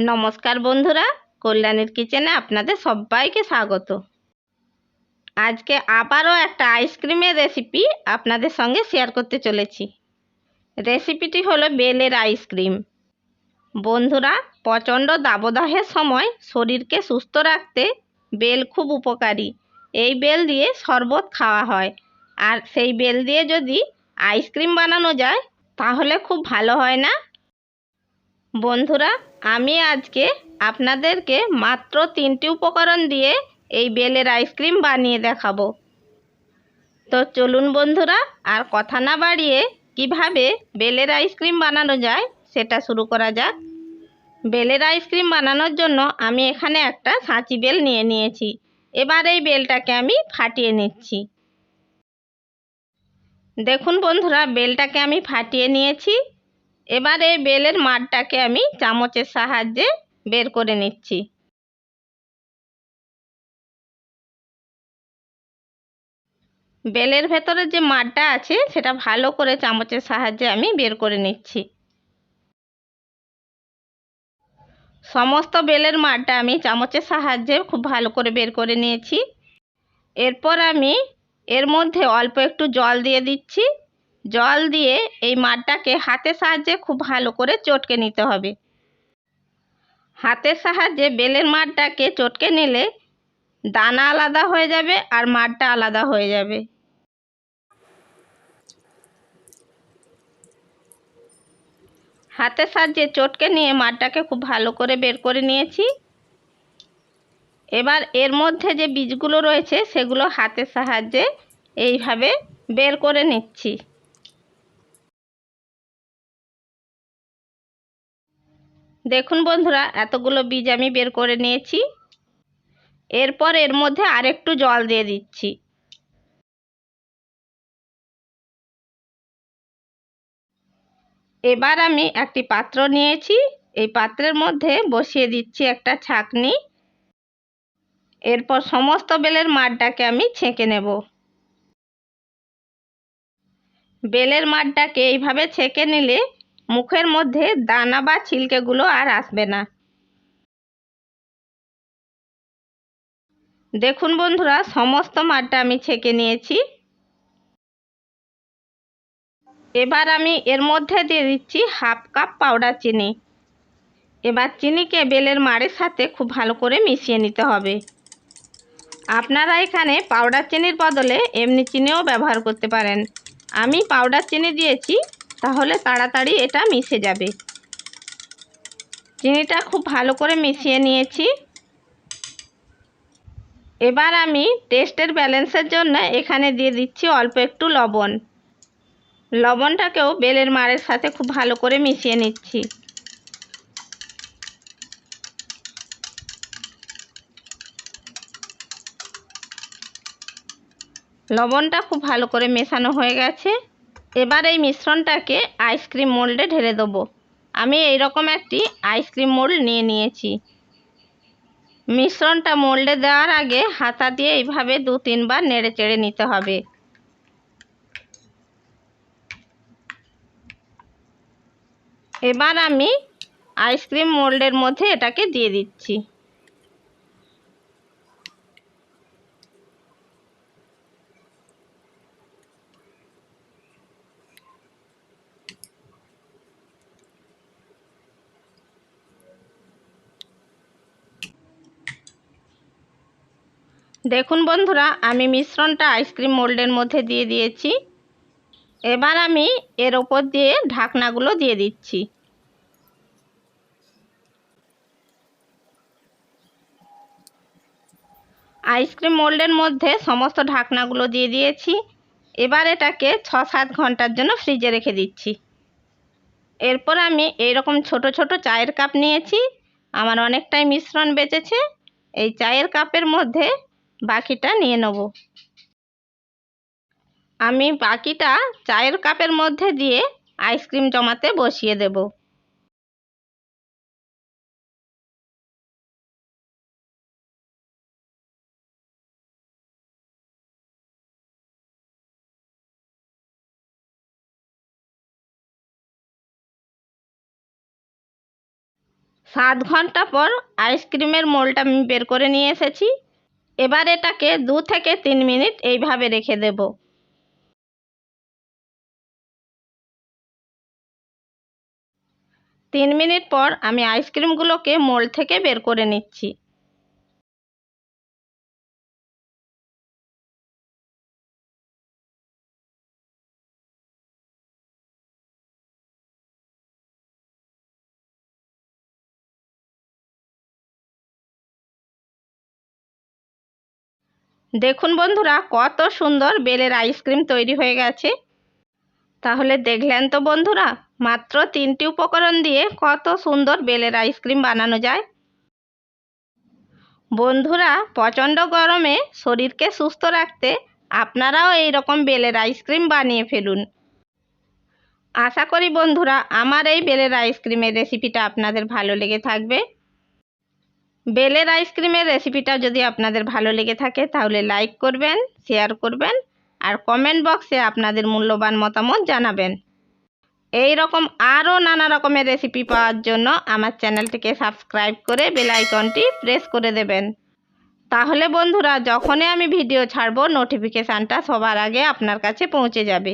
নমস্কার বন্ধুরা, কল্যাণীর কিচেনে আপনাদের সবাইকে স্বাগত। আজকে আবারও একটা আইসক্রিমের রেসিপি আপনাদের সঙ্গে শেয়ার করতে চলেছি। রেসিপিটি হলো বেলের আইসক্রিম। বন্ধুরা, প্রচণ্ড দাবদাহের সময় শরীরকে সুস্থ রাখতে বেল খুব উপকারী। এই বেল দিয়ে শরবত খাওয়া হয়। আর সেই বেল দিয়ে যদি আইসক্রিম বানানো যায়, তাহলে খুব ভালো হয় না? বন্ধুরা, আমি আজকে আপনাদেরকে মাত্র তিনটি উপকরণ দিয়ে এই বেলের আইসক্রিম বানিয়ে দেখাবো। তো চলুন বন্ধুরা, আর কথা না বাড়িয়ে কীভাবে বেলের আইসক্রিম বানানো যায় সেটা শুরু করা যাক। বেলের আইসক্রিম বানানোর জন্য আমি এখানে একটা সাঁচি বেল নিয়ে নিয়েছি। এবার এই বেলটাকে আমি ফাটিয়ে নিচ্ছি। দেখুন বন্ধুরা, বেলটাকে আমি ফাটিয়ে নিয়েছি। এবার এই বেলের মাঠটাকে আমি চামচের সাহায্যে বের করে নিচ্ছি। বেলের ভেতরে যে মাঠটা আছে, সেটা ভালো করে চামচের সাহায্যে আমি বের করে নিচ্ছি। সমস্ত বেলের মাঠটা আমি চামচের সাহায্যে খুব ভালো করে বের করে নিয়েছি। এরপর আমি এর মধ্যে অল্প একটু জল দিয়ে দিচ্ছি। জল দিয়ে এই মাঠটাকে হাতের সাহায্যে খুব ভালো করে চটকে নিতে হবে। হাতের সাহায্যে বেলের মাঠটাকে চটকে নিলে দানা আলাদা হয়ে যাবে আর মাঠটা আলাদা হয়ে যাবে। হাতের সাহায্যে চটকে নিয়ে মাঠটাকে খুব ভালো করে বের করে নিয়েছি। এবার এর মধ্যে যে বীজগুলো রয়েছে সেগুলো হাতের সাহায্যে এইভাবে বের করে নিচ্ছি। দেখুন বন্ধুরা, এতগুলো বীজ আমি বের করে নিয়েছি। এরপর এর মধ্যে আরেকটু জল দিয়ে দিচ্ছি। এবার আমি একটি পাত্র নিয়েছি। এই পাত্রের মধ্যে বসিয়ে দিচ্ছি একটা ছাকনি। এরপর সমস্ত বেলের মাঠটাকে আমি ছেঁকে নেব। বেলের মাঠটাকে এইভাবে ছেঁকে নিলে মুখের মধ্যে দানা বা ছিলকেগুলো আর আসবে না। দেখুন বন্ধুরা, সমস্ত মাঠটা আমি ছেঁকে নিয়েছি। এবার আমি এর মধ্যে দিয়ে দিচ্ছি হাফ কাপ পাউডার চিনি। এবার চিনিকে বেলের মাড়ের সাথে খুব ভালো করে মিশিয়ে নিতে হবে। আপনারা এখানে পাউডার চিনির বদলে এমনি চিনিও ব্যবহার করতে পারেন। আমি পাউডার চিনি দিয়েছি তাহলে তাড়াতাড়ি এটা মিশে যাবে। চিনিটা খুব ভালো করে মিশিয়ে নিয়েছি। এবার আমি টেস্টের ব্যালেন্সের জন্য এখানে দিয়ে দিচ্ছি অল্প একটু লবণ। লবণটাকেও বেলের মারের সাথে খুব ভালো করে মিশিয়ে নিচ্ছি। লবণটা খুব ভালো করে মেশানো হয়ে গেছে। এবার এই মিশ্রণটাকে আইসক্রিম মোল্ডে ঢেলে দেবো। আমি এই রকম একটি আইসক্রিম মোল্ড নিয়ে নিয়েছি। মিশ্রণটা মোল্ডে দেওয়ার আগে হাতা দিয়ে এইভাবে দু তিনবার নেড়ে চেড়ে নিতে হবে। এবার আমি আইসক্রিম মোল্ডের মধ্যে এটাকে দিয়ে দিচ্ছি। দেখুন বন্ধুরা, আমি মিশ্রণটা আইসক্রিম মোল্ডের মধ্যে দিয়ে দিয়েছি। এবার আমি এর ওপর দিয়ে ঢাকনাগুলো দিয়ে দিচ্ছি। আইসক্রিম মোল্ডের মধ্যে সমস্ত ঢাকনাগুলো দিয়ে দিয়েছি। এবার এটাকে ছ সাত ঘণ্টার জন্য ফ্রিজে রেখে দিচ্ছি। এরপর আমি এইরকম ছোট ছোট চায়ের কাপ নিয়েছি। আমার অনেকটাই মিশ্রণ বেঁচেছে। এই চায়ের কাপের মধ্যে বাকিটা নিয়ে নেব। আমি বাকিটা চায়ের কাপের মধ্যে দিয়ে আইসক্রিম জমাতে বসিয়ে দেব। সাত ঘণ্টা পর আইসক্রিমের মোলটা আমি বের করে নিয়ে এসেছি। এবার এটাকে দু থেকে তিন মিনিট এইভাবে রেখে দেব। তিন মিনিট পর আমি আইসক্রিমগুলোকে মোল থেকে বের করে নিচ্ছি। দেখুন বন্ধুরা, কত সুন্দর বেলের আইসক্রিম তৈরি হয়ে গেছে। তাহলে দেখলেন তো বন্ধুরা, মাত্র তিনটি উপকরণ দিয়ে কত সুন্দর বেলের আইসক্রিম বানানো যায়। বন্ধুরা, প্রচণ্ড গরমে শরীরকে সুস্থ রাখতে আপনারাও এই রকম বেলের আইসক্রিম বানিয়ে ফেলুন। আশা করি বন্ধুরা, আমার এই বেলের আইসক্রিমের রেসিপিটা আপনাদের ভালো লেগে থাকবে। বেলের আইসক্রিমের রেসিপিটা যদি আপনাদের ভালো লেগে থাকে, তাহলে লাইক করবেন, শেয়ার করবেন আর কমেন্ট বক্সে আপনাদের মূল্যবান মতামত জানাবেন। এই রকম আরও নানা রকমের রেসিপি পাওয়ার জন্য আমার চ্যানেলটিকে সাবস্ক্রাইব করে বেল আইকনটি প্রেস করে দেবেন। তাহলে বন্ধুরা, যখনই আমি ভিডিও ছাড়বো, নোটিফিকেশানটা সবার আগে আপনার কাছে পৌঁছে যাবে।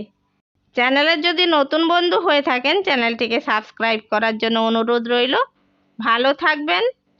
চ্যানেলের যদি নতুন বন্ধু হয়ে থাকেন, চ্যানেলটিকে সাবস্ক্রাইব করার জন্য অনুরোধ রইল। ভালো থাকবেন